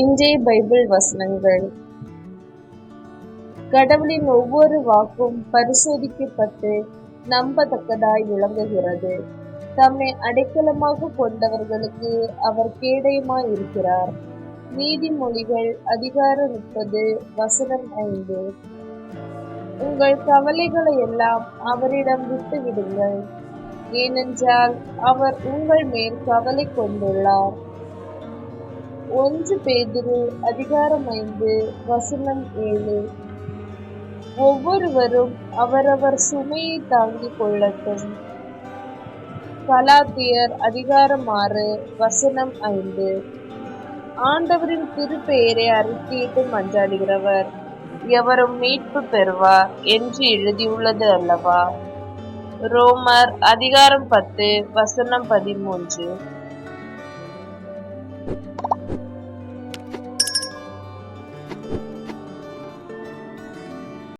இன்றைய பைபிள் வசனங்கள். கடவுளின் ஒவ்வொரு வாக்கும் பரிசோதிக்கப்பட்டு நம்பத்தக்கதாய் விளங்குகிறது. தம்மை அடைக்கலமாக கொண்டவர்களுக்கு அவர் கேடயமாய் இருக்கிறார். நீதிமொழிகள் அதிகாரம் முப்பது வசனம் ஐந்து. உங்கள் கவலைகளை எல்லாம் அவரிடம் விட்டு விடுங்கள் ஏனென்றால் அவர் உங்கள் மேல் கவலை கொண்டுள்ளார். ஒன்று பேதுரு அதிகாரம் ஐந்து வசனம் ஏழு. ஒவ்வொருவரும் அவரவர் சுமையை தாங்கிக் கொள்ளட்டும். கலாத்தியர் அதிகாரம் ஆறு வசனம் ஐந்து. ஆண்டவரின் திருப்பெயரை அறிக்கையிட்டு மன்றாடுகிறவர் எவரும் மீட்பு பெறுவார் என்று எழுதியுள்ளது அல்லவா? ரோமர் அதிகாரம் பத்து வசனம் பதிமூன்று.